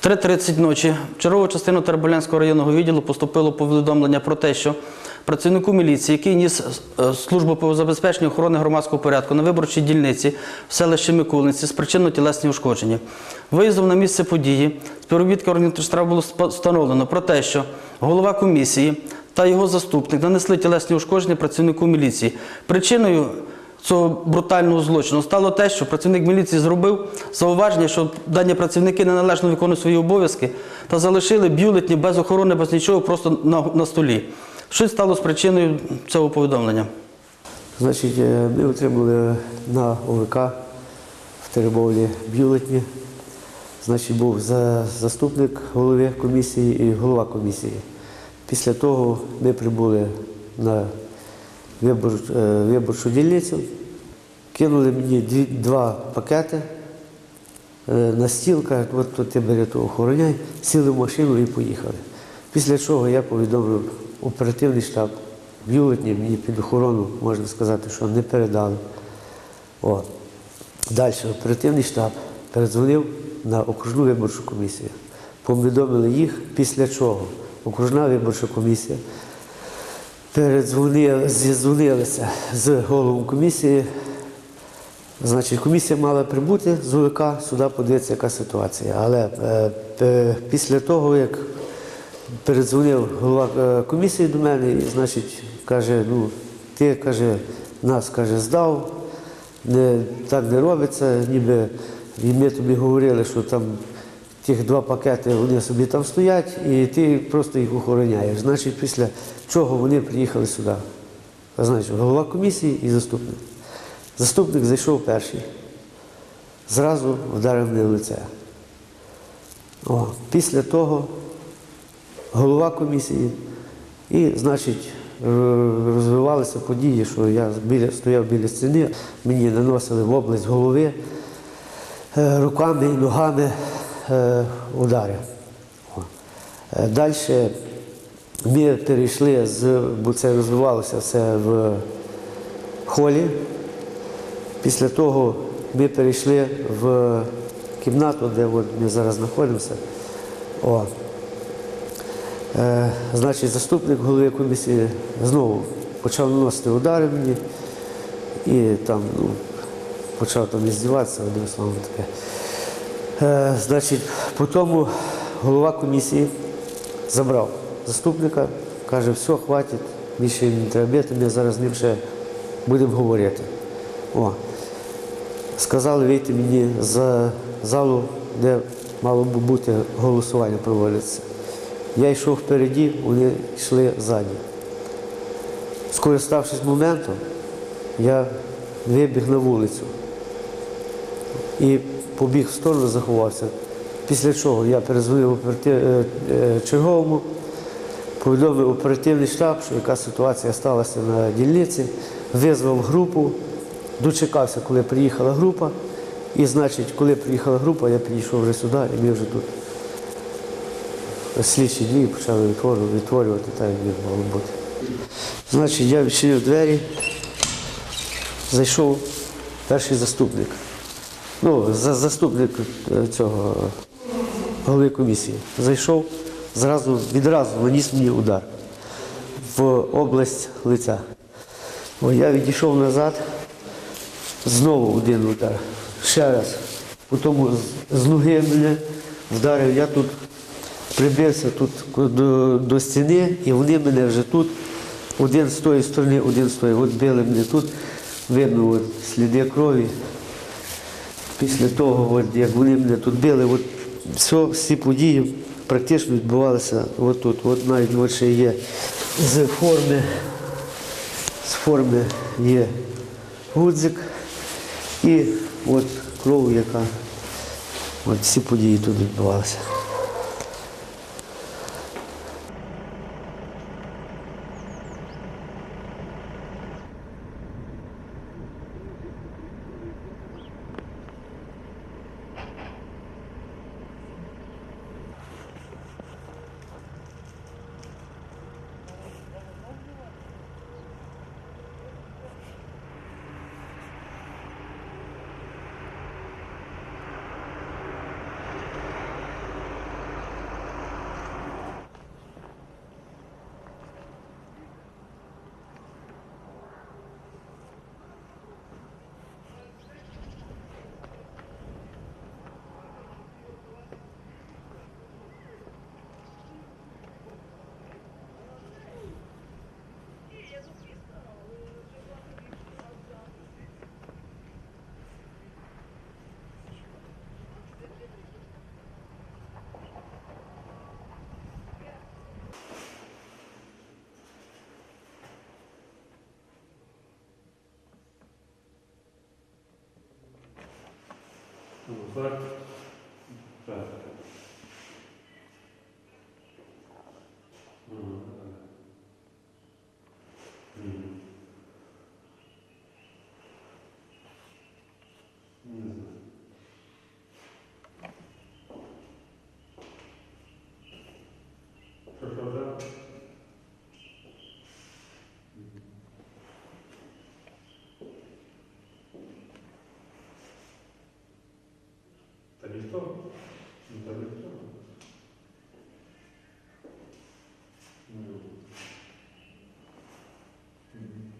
В 3.30 ночі в чергову частину Тереболянського районного відділу поступило повідомлення про те, що працівнику міліції, який ніс е, службу по забезпеченню охорони громадського порядку на виборчій дільниці в селищі Микулинці спричинено тілесні ушкодження. Виїздом на місце події співробітка організації було встановлено про те, що голова комісії та його заступник нанесли тілесні ушкодження працівнику міліції. Причиною цього брутального злочину стало те, що працівник міліції зробив зауваження, що дані працівники неналежно виконують свої обов'язки та залишили бюлетні без охорони, без нічого, просто на, на столі. Що стало з причиною цього повідомлення? Значить, е, ми отримали на ОВК в Теребовлі бюлетні. Значить, був заступник голови комісії і голова комісії. Після того ми прибули на вибор, е, виборчу дільницю, кинули мені дві, два пакети е, на стіл, кажуть, от то ти бери то охороняй, сіли в машину і поїхали. Після чого я повідомив оперативний штаб. Бюлетні мені під охорону, можна сказати, що не передали. О. Далі оперативний штаб передзвонив на окружну виборчу комісію. Повідомили їх, після чого окружна виборча комісія зізвонилися з головою комісії. Значить, комісія мала прибути з ОВК, сюди подивитися, яка ситуація. Але е, після того, як передзвонив голова е, комісії до мене, і, значить, каже, ну, ти каже, нас каже, здав, не, так не робиться, ніби і ми тобі говорили, що там тих два пакети вони собі там стоять, і ти просто їх охороняєш. Значить, після чого вони приїхали сюди. Значить, голова комісії і заступник. Заступник зайшов перший, зразу вдарив мене в лице. О, після того голова комісії, і, значить, розвивалися події, що я біля, стояв біля стіни, мені наносили в область голови е, руками і ногами удари. Е, Далі ми перейшли бо це розвивалося все в холі. Після того ми перейшли в кімнату, де ми зараз знаходимося. О. Е, значить, заступник голови комісії знову почав наносити удари мені і там ну, почав там іздіватися, одним словом таке. Е, значить, потім голова комісії забрав заступника, каже, все, хватить, більше не треба ми зараз з ним ще будемо говорити. О. Сказали вийти мені з залу, де мало би бути голосування проводиться. Я йшов впереді, вони йшли ззаді. Скориставшись моментом, я вибіг на вулицю і побіг в сторону, заховався. Після чого я перезвонив оператив... е, е, черговому, повідомив оперативний штаб, що яка ситуація сталася на дільниці, визвав групу, дочекався, коли приїхала група. І, значить, коли приїхала група, я підійшов вже сюди, і ми вже тут слідчі дії почали відтворювати, відтворювати так, як мало бути. Значить, я відчинив двері, зайшов перший заступник. Ну, заступник е, цього голови комісії. Зайшов, зразу, відразу наніс мені удар в область лиця. О, я відійшов назад, знову один удар. Ще раз. Потім з- ноги мене вдарив, я тут прибився тут до, до стіни, і вони мене вже тут, один з тої сторони, один з тої. От били мене тут, видно от, сліди крові. Після того, от, як вони мене тут били, от, все, всі події практично відбувалися отут. От навіть от є з форми, з форми є гудзик і от кров, яка от всі події тут відбувалися. Так. Так. Ага. Мгм. Не знаю. Що, що, що? Ніхто? Ну, та ніхто. Ну. Мгм.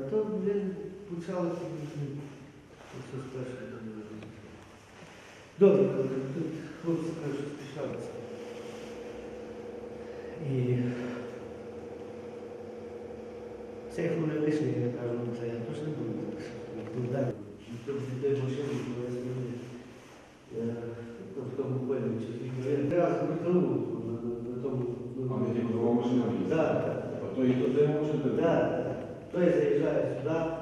Та то, блін, почалося. Там не Добре, добре, тут хлопці кажуть, спішалися. І цей хвилин лишній, я кажу, ну це я точно буду відповідати. Щоб машину полі чи раз на тому. А ми тільки двома машинами? Так, так. А то і туди може. Так, той заїжджає сюди. Ну.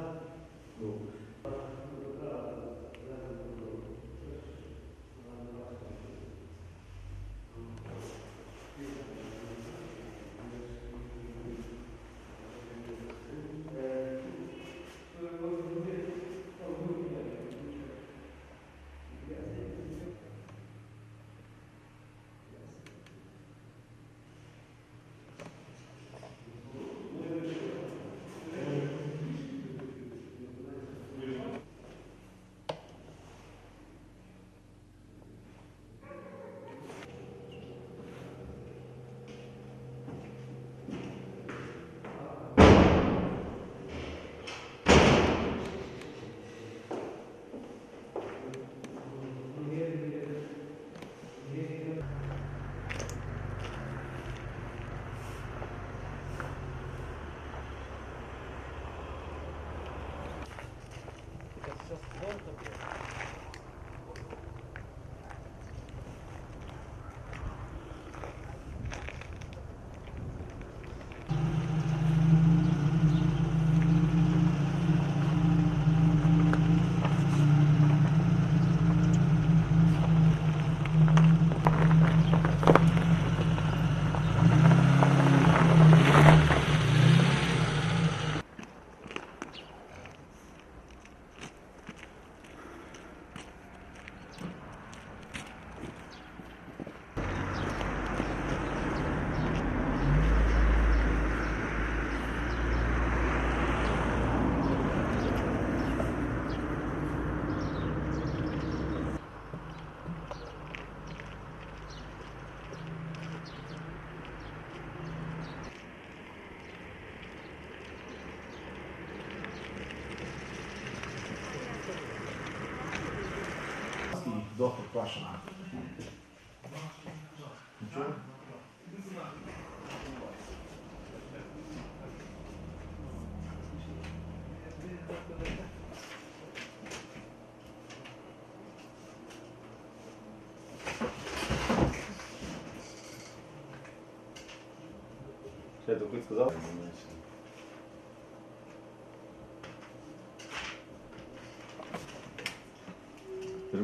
Доктор Пашина. Нічого? Я тобі сказав?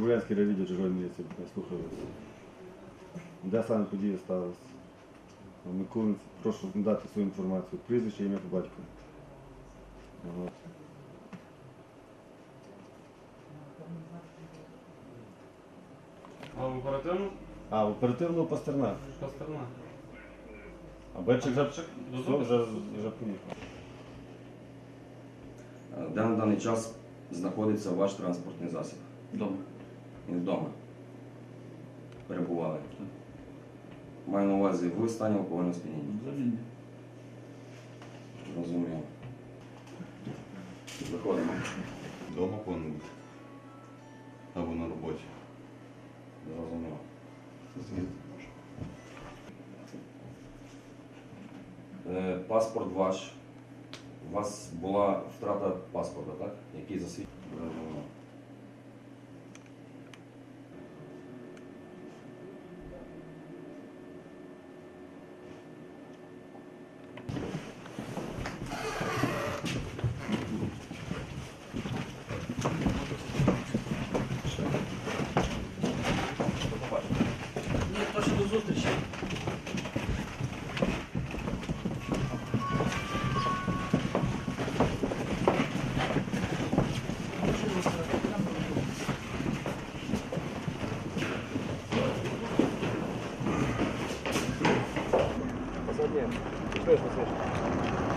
Тербулянський райвідділ чужої слухаю. Де саме подія сталася? Миколинці, прошу надати свою інформацію. Прізвище, ім'я по батькові. Ага. А в оперативну? А, оперативного пастернак. Пастерна. А Бечик вже, все, вже, вже поїхав. Де на даний час знаходиться ваш транспортний засіб? Добре. Він вдома. Перебували. Маю на увазі в стані алкогольного сп'яніння. Взагалі ні. Розумію. Виходимо. Дома повинен бути. Або на роботі. Зрозуміло. Е, Паспорт ваш. У вас була втрата паспорта, так? Який засвідчує? Зрозуміло. Ні, то ще до зустрічі. Куди сюди?